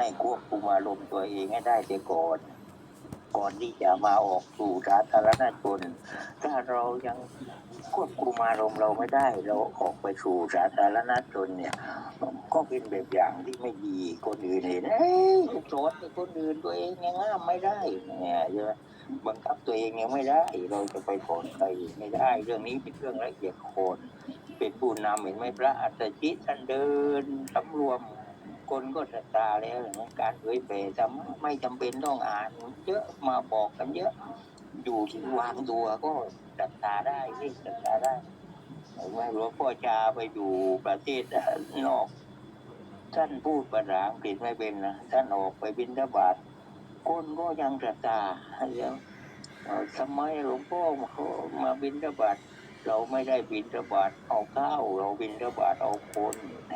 ให้ควบคุมอารมณ์ตัวเองให้ได้เสียก่อน ก่อนที่จะมาออกสู่สาธารณชน ถ้าเรายังควบคุมอารมณ์เราไม่ได้ เราออกไปสู่สาธารณชนเนี่ย ก็เป็นแบบอย่างที่ไม่ดีคนอื่นเห็นเอ้ยสอนให้คนอื่นตัวเองยังห้ามไม่ได้เนี่ยใช่ไหมบังคับตัวเองยังไม่ได้ เราจะไปสอนใครไม่ได้ เรื่องนี้เป็นเรื่องละเอียดคนเป็นผู้นำเห็นไหมพระอัตจิตท่านเดินสำรวม คนก็ศรัทธาแล้วนไหมการเผยแผ่ทำไม่จำเป็นต้องอ่าน เยอะมาบอกกันเยอะ อยู่ที่วางตัวก็ศรัทธาได้เรียกศรัทธาได้เห็นไหมหลวงพ่อจาไปอยู่ประเทศนอกท่านพูดภาษาอังกฤษไม่เป็นนะท่านออกไปบินทบาทคนก็ยังศรัทธาแล้วทำไมหลวงพ่อมามาบินทบาทเราไม่ได้บินทบาทเอาข้าวเราบินทบาทเอาคนแหม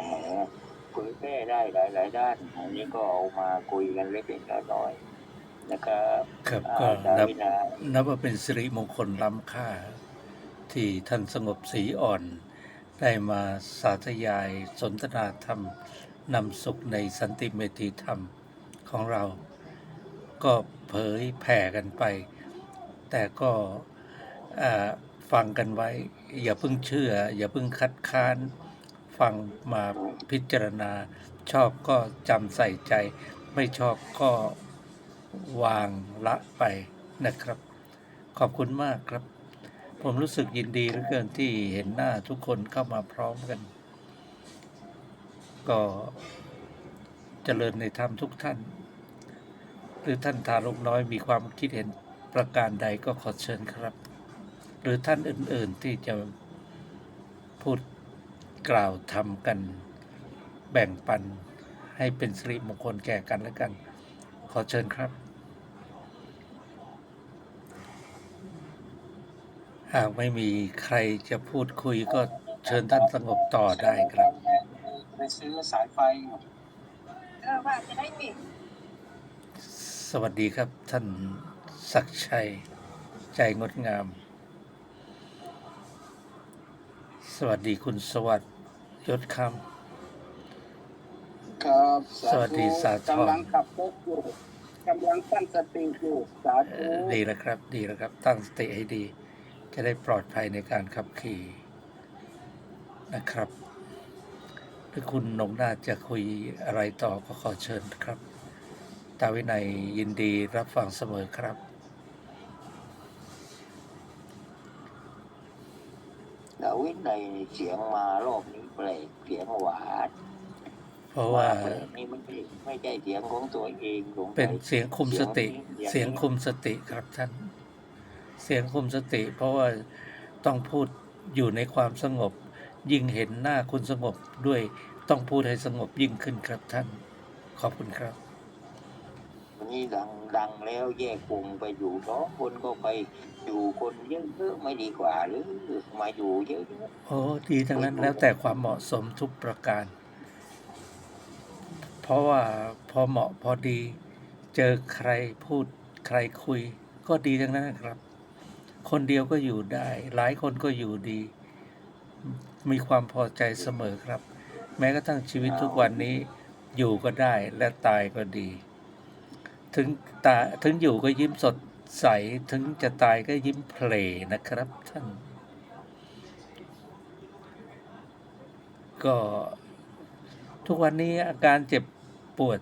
เผยแพร่ได้หลาย ๆ ด้านอันนี้ก็เอามาคุยกันเล็กๆน้อยๆนะครับครับอ่าก็ดานับวินานับว่าเป็นสิริมงคลล้ำค่า ที่ท่านสงบสีอ่อน ได้มาสาธยายสนทนาธรรมนำสุขในสันติเมตรีธรรมของเรา ก็เผยแผ่กันไป แต่ก็อ่าฟังกันไว้ อย่าเพิ่งเชื่อ อย่าเพิ่งคัดค้าน ฟังมาพิจารณา ชอบก็จำใส่ใจ ไม่ชอบก็วางละไปนะครับ ขอบคุณมากครับ ผมรู้สึกยินดีเหลือเกินที่เห็นหน้าทุกคนเข้ามาพร้อมกัน ก็เจริญในธรรมทุกท่าน หรือท่านทารกน้อยมีความคิดเห็นประการใดก็ขอเชิญครับ หรือท่านอื่นๆที่จะพูด กล่าวทำกันแบ่งปันให้เป็นสิริมงคลแก่กันและกัน ขอเชิญครับ หากไม่มีใครจะพูดคุยก็เชิญท่านสงบต่อได้ครับไปซื้อสายไฟเออว่าจะได้มีสวัสดีครับท่านศักชัย ใจงดงาม สวัสดีคุณสวัสดิ์ ยศคครับสวัสดีสาธุกำลังขับรถอยู่กำลังตั้งสติอยู่สาำธุเอ่อดีแล้วครับ ดีแล้วครับ ตั้งสติให้ดี จะได้ปลอดภัยในการขับขี่นะครับหรือคุณหนงนาถจะคุยอะไรต่อก็ขอเชิญครับ ตาวินัยยินดีรับฟังเสมอครับ ดาวิดในเสียงมารอบนี้แปลกเสียงหวานเพราะว่าแปลกนี่ไม่ใช่ไม่ใช่เสียงของตัวเองหลวงเป็นเสียงคุมสติ เสีเสียยงงคุมสติครับท่าน เสียงคุมสติ เพราะว่าต้องพูดอยู่ในความสงบ ยิ่งเห็นหน้าคุณสงบด้วยต้องพูดให้สงบยิ่งขึ้นครับท่าน ขอบคุณครับวั นี้ดังดังแล้วแยกวงไปอยู่สองคนก็ไปอยู่คนเยอะๆไม่ดีกว่าหรือมาอยู่เยอะโอ้ดีทั้งนั้นแล้วแต่ความเหมาะสมทุกประการ เพราะว่าพอเหมาะพอดี เจอใครพูดใครคุย ก็ดีทั้งนั้นครับ คนเดียวก็อยู่ได้ หลายคนก็อยู่ดี มีความพอใจเสมอครับ แม้กระทั่งชีวิตทุกวันนี้อยู่ก็ได้และตายก็ดี ถึงตาถึงอยู่ก็ยิ้มสดใส ถึงจะตายก็ยิ้มเพลนะครับท่าน ก็ทุกวันนี้อาการเจ็บปวด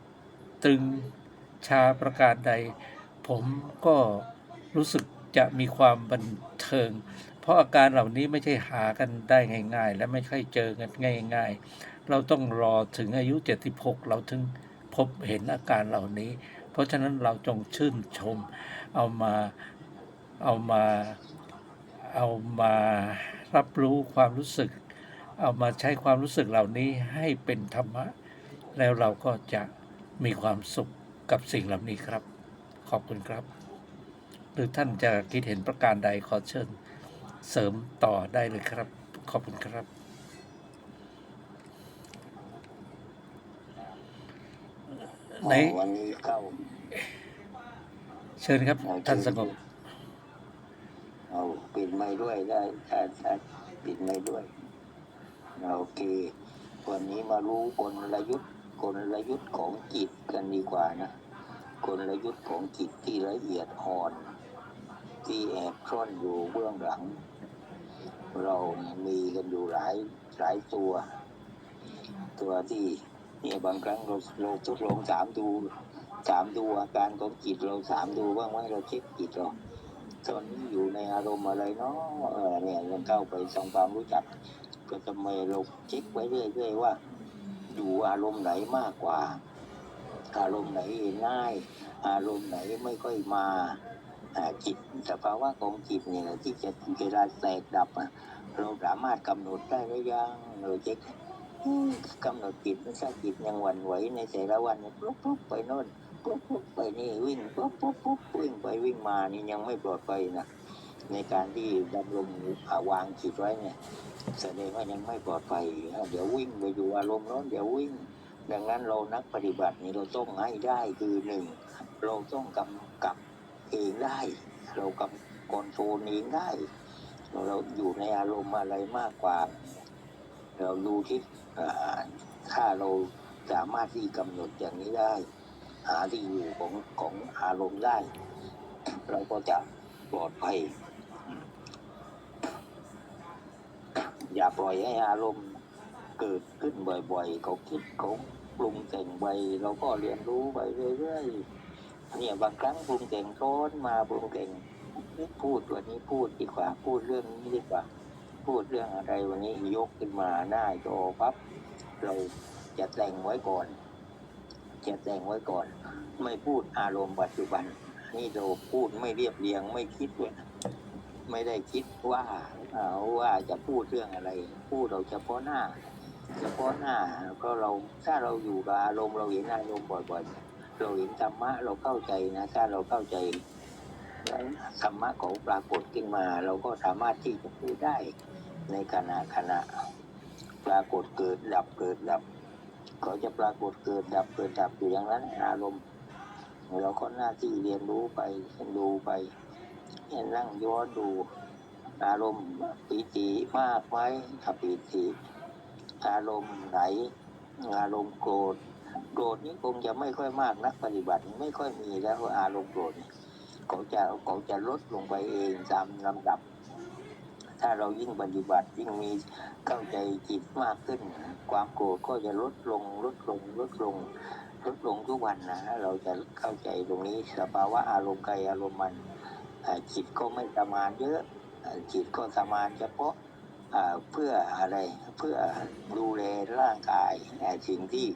ตึงชาประการใด ผมก็รู้สึกจะมีความบันเทิง เพราะอาการเหล่านี้ไม่ใช่หากันได้ง่าย ๆ และไม่ค่อยเจอกันง่าย ๆ เราต้องรอถึงอายุ 76 เราถึงพบเห็นอาการเหล่านี้ เพราะฉะนั้นเราจงชื่นชม เอามาเอามาเอามารับรู้ความรู้สึก เอามาใช้ความรู้สึกเหล่านี้ให้เป็นธรรมะ แล้วเราก็จะมีความสุขกับสิ่งเหล่านี้ครับ ขอบคุณครับ หรือท่านจะคิดเห็นประการใดขอเชิญเสริมต่อได้เลยครับ ขอบคุณครับ ไหนวันนี้เข้าเชิญครับท่านสงบเอาปิดไม้ด้วยได้ถ้าถ้าปิดไม้ด้วยโอเควันนี้มารู้กลยุทธ์กลยุทธ์ของจิตกันดีกว่านะกลยุทธ์ของจิตที่ละเอียดอ่อน ที่แอบซ่อนอยู่เบื้องหลัง เราเนี่ยมีกันอยู่หลายหลายตัว ตัวที่ เนี่ยบางครั้งเราเราทดลองสามดูสามดูอาการของจิตเราสามดูบ้างไหมเราเช็คจิตเราตอนนี้อยู่ในอารมณ์อะไรเนาะเนี่ยเราเข้าไปทำความรู้จัก ก็ทำไมเราเช็คไว้เรื่อยๆว่า อยู่อารมณ์ไหนมากกว่า อารมณ์ไหนง่าย อารมณ์ไหนไม่ค่อยมาจิตสภาวะของจิตเนี่ยที่จะเวลาแตกดับเราสามารถกำหนดได้หรือยังเราเช็ค กำหนดจิตไม่ใช่จิตยังหวั่นไหวในแต่ละวันเนี่ยปุ๊บปุ๊บไปโน่นปุ๊บปุ๊บไปนี่วิ่งปุ๊บปุ๊บปุ๊บวิ่งไปวิ่งมานี่ยังไม่ปลอดภัยนะในการที่ดำรงอ่าวางจิตไว้เนี่ยแสดงว่ายังไม่ปลอดภัยเดี๋ยววิ่งไปอยู่อารมณ์โน้นเดี๋ยววิ่ง ดังนั้นเรานักปฏิบัตินี่เราต้องให้ได้คือหนึ่งเราต้องกำกับเองได้ เรากำคอนโทรลเองได้เราอยู่ในอารมณ์อะไรมากกว่า เราดูที่ ถ้าเราสามารถที่กำหนดอย่างนี้ได้ หาที่อยู่ของของอารมณ์ได้ เราก็จะปลอดภัย อย่าปล่อยให้อารมณ์เกิดขึ้นบ่อยๆเขาคิดเขาปรุงแต่งไปเราก็เรียนรู้ไปเรื่อยๆเนี่ยบางครั้งปรุงแต่งซ้อนมาปรุงแต่งพูดวันนี้พูดดีกว่าพูดเรื่องนี้ดีกว่า พูดเรื่องอะไรวันนี้ยกขึ้นมาหน้าจอปั๊บเราจะแต่งไว้ก่อน จะแต่งไว้ก่อน ไม่พูดอารมณ์ปัจจุบัน นี่เราพูดไม่เรียบเรียงไม่คิดด้วยไม่ได้คิดว่าเอาว่าจะพูดเรื่องอะไร พูดเราเฉพาะหน้าเฉพาะหน้าก็เราถ้าเราอยู่กับอารมณ์เราเห็นอารมณ์บ่อยๆเราเห็นธรรมะเราเข้าใจนะถ้าเราเข้าใจ ธรรมะของปรากฏขึ้นมา เราก็สามารถที่จะพูได้ในขณะขณะปรากฏเกิดดับเกิดดับเขาจะปรากฏเกิดดับเกิดดับอยู่อย่างนั้นอารมณ์เราก็หน้าที่เรียนรู้ไปดูไปเนี่ยนั่งย้อนดูอารมณ์ปีติมากไหมถ้าปีติอารมณ์ไหน อารมณ์โกรธโกรธนี่คงจะไม่ค่อยมากนักปฏิบัติไม่ค่อยมีแล้วอารมณ์โกรธเนี่ย เขาจะเขาจะลดลงไปเองตามลำดับ ถ้าเรายิ่งปฏิบัติยิ่งมีเข้าใจจิตมากขึ้น ความโกรธก็จะลดลงลดลงลดลงลดลงทุกวันนะเราจะเข้าใจตรงนี้สภาวะอารมณ์กายอารมณ์มันจิตก็ไม่ประมาณเยอะจิตก็ประมาณเฉพาะเพื่ออะไรเพื่อดูแลร่างกายสิ่งที่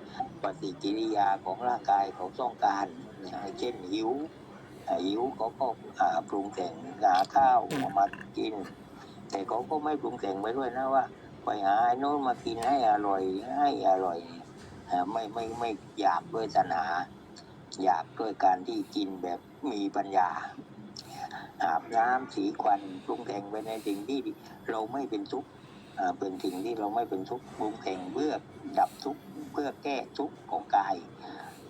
ปฏิกิริยาของร่างกายเขาต้องการเช่นหิว หิวเขาก็อ่าปรุงแต่งหาข้าวมากิน แต่เขาก็ไม่ปรุงแต่งไปด้วยนะว่า ไปหาไอ้โน้นมากินให้อร่อยให้อร่อยอ่าไม่ไม่ไม่อยากด้วยตัณหาอยากด้วยการที่กินแบบมีปัญญาอาบน้ำสีควันปรุงแต่งไปในสิ่งที่เราไม่เป็นทุกข์อ่าเป็นสิ่งที่เราไม่เป็นทุกข์ปรุงแต่งเพื่อดับทุกข์เพื่อแก้ทุกข์ของกาย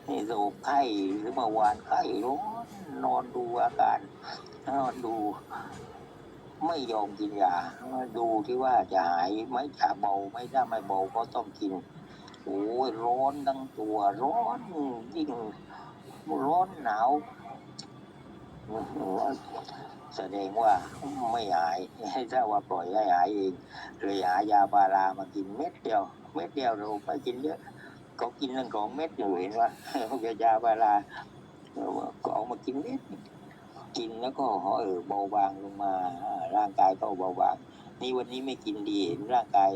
นี่โรคไข้หรือเมื่อวานไข้ร้อนนอนดูอาการนอนดู ไม่ยอมกินยาดูที่ว่าจะหายไหมจะเบาไม่ถ้าไม่เบาก็ต้องกินโอ้ยร้อนทั้งตัวร้อนยิ่งร้อนหนาวแสดงว่าไม่หายให้ถ้าว่าปล่อยให้หายเองเลยหายาพารามากินเม็ดเดียว เม็ดเดียวเราไปกินเยอะ เขากินตั้งสองเม็ดอยู่เห็นว่ายาพาราก็เอามากินเม็ดกินแล้วก็เออเบาบางลงมาร่างกายก็เบาบางนี่วันนี้ไม่กินดีเห็นร่างกาย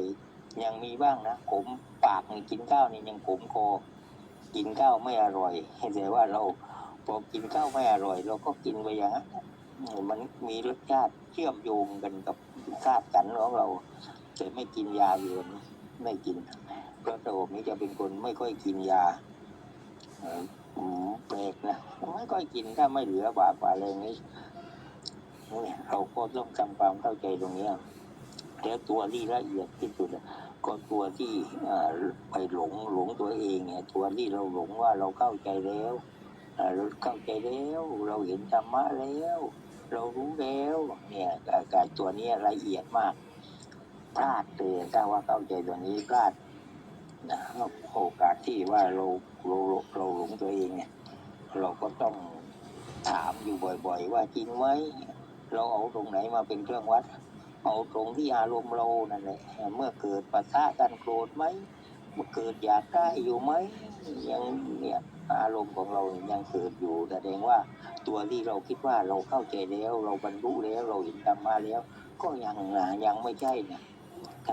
ยังมีบ้างนะขมปากนี่กินข้าวนี่ยังขมคอกินข้าวไม่อร่อยแต่ว่าเราพอกินข้าวไม่อร่อย เราก็กินไปอย่างนั้นมันมีรสชาติเชื่อมโยงกันกับธาตุขันของเราแต่ไม่กินยาอยู่นี้ไม่กิน พระระบบนี้จะเป็นคนไม่ค่อยกินยาอืมแปลกนะไม่ค่อยกินถ้าไม่เหลือบากว่าอะไรนี้เราก็ต้องทำความเข้าใจตรงนี้แล้วตัวที่ละเอียดที่สุดก็ตัวที่ไปหลงหลงตัวเองเนี่ยตัวที่เราหลงว่าเราเข้าใจแล้วเราเข้าใจแล้วเราเห็นธรรมะแล้ว เรารู้แล้วเนี่ยการตัวนี้ละเอียดมากพลาดเลยถ้าว่าเข้าใจตัวนี้พลาด นะโอกาสที่ว่าเราเราเราหลงตัวเองเนี่ย เราก็ต้องถามอยู่บ่อยๆ ว่าจริงไหมเราเอาตรงไหนมาเป็นเครื่องวัด เอาตรงที่อารมณ์เรานั่นแหละเมื่อเกิดปะทะกันโกรธไหมเมื่อเกิดอยากได้อยู่ไหมยังเนี่ยอารมณ์ของเรายังเกิดอยู่แสดงว่าตัวที่เราคิดว่าเราเข้าใจแล้ว เราบรรลุแล้วเราเห็นธรรมาแล้ว ก็ยังนะยังไม่ใช่นะ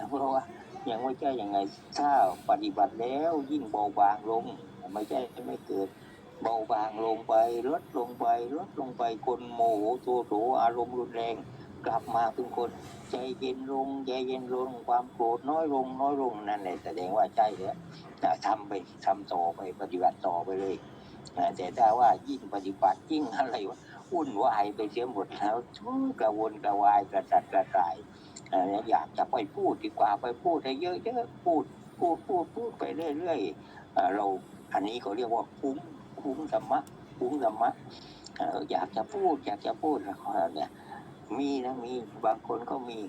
เพราะว่า ยังไม่ใช่ยังไงถ้าปฏิบัติแล้วยิ่งเบาบางลง ไม่ใช่ไม่เกิด เบาบางลงไปลดลงไปลดลงไปคนโมโหโทโสอารมณ์รุนแรง กลับมาเป็นคน ใจเย็นลงใจเย็นลงความโกรธน้อยลงน้อยลงนั่นแหละแสดงว่าใช่แล้วทำไปทำต่อไปปฏิบัติต่อไปเลยนะแต่ถ้าว่ายิ่งปฏิบัติยิ่งอะไรวะวุ่นวายไปเสียหมดแล้วทุกกระวนกระวายกระจัดกระจาย อ่าอยากจะไปพูดดีกว่าไปพูดให้เยอะๆพูดพูดพูดพูดไปเรื่อยๆเราอันนี้เขาเรียกว่าคุ้มคุ้มธรรมะคุ้มธรรมะอยากจะพูด อยากจะพูดนะเนี่ยมีนะมีบางคนก็มี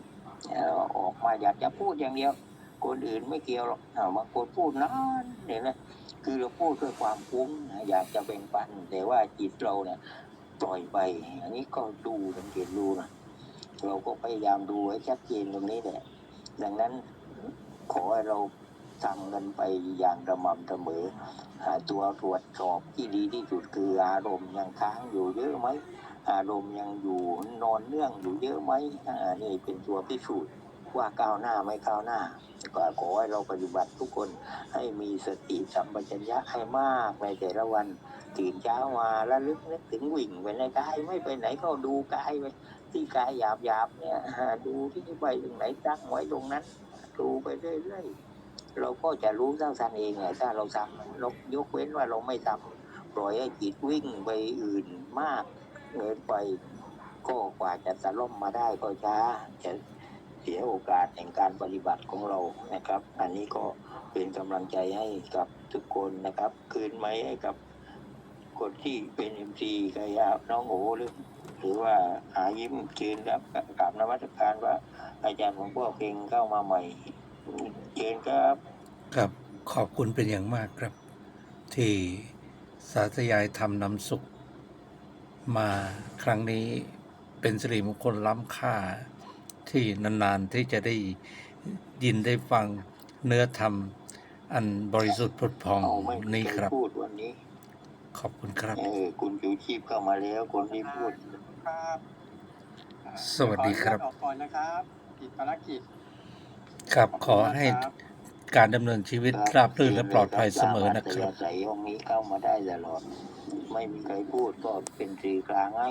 ออกมาอยากจะพูดอย่างเดียว คนอื่นไม่เกี่ยวหรอกบางคนพูดนานเนี่ยนะคือเราพูดด้วยความฟุ้งนะอยากจะแบ่งปัน แต่ว่าจิตเราเนี่ยปล่อยไป อันนี้ก็ดูสังเกตดูนะ เราก็พยายามดูให้ชัดเจนตรงนี้แหละดังนั้นขอให้เราทำกันไปอย่างระม่ำเสมอหาตัวตรวจสอบที่ดีที่สุดคืออารมณ์ยังค้างอยู่เยอะไหมอารมณ์ยังอยู่นอนเนื่องอยู่เยอะไหมนี่เป็นตัวพิสูจน์ว่าก้าวหน้าไม่ก้าวหน้า ก็ขอให้เราปฏิบัติทุกคนให้มีสติสัมปชัญญะให้มากในแต่ละวันตื่นเช้ามาแล้วลึกนึกถึงวิ่งไปในกายไม่ไปไหนก็ดูกายไป ที่กายหยาบหยาบเนี่ยดูที่ไปตรงไหนตั้งไว้ตรงนั้น ดูไปเรื่อยๆเราก็จะรู้เท่าทันเองไงถ้าเราทำเรายกเว้นว่าเราไม่ทำปล่อยให้จิตวิ่งไปอื่นมากเงินไปก็กว่าจะสะล่มมาได้ก็ช้าจะเสียโอกาสแห่งการปฏิบัติของเรานะครับ อันนี้ก็เป็นกำลังใจให้กับทุกคนนะครับ คืนไหมให้กับคนที่เป็นเอ็มซีกายาน้องโอหรือ หรือว่าอายิ้มเชิญครับกราบนมัสการว่าอาจารย์ของพวกเพลงเข้ามาใหม่เชิญครับครับขอบคุณเป็นอย่างมากครับ ที่สาธยายธรรมนำสุข มาครั้งนี้เป็นสิริมงคลล้ำค่าที่นานๆที่จะได้ยินได้ฟังเนื้อธรรม อันบริสุทธิ์ผุดพองเอาไม่มีนี่ใคครรับพูดวันนี้ขอบคุณครับเออคุณจูชีพเข้ามาแล้วคนที่พูด ครับสวัสดีครับ ขออนุญาตออกก่อนนะครับติดภารกิจ ครับขอให้ครับการดำเนินชีวิตราบรื่นและปลอดภัยเสมอนะครับใส่ห้องนี้เข้ามาได้ตลอด ไม่มีใครพูดก็เป็นสื่อกลางให้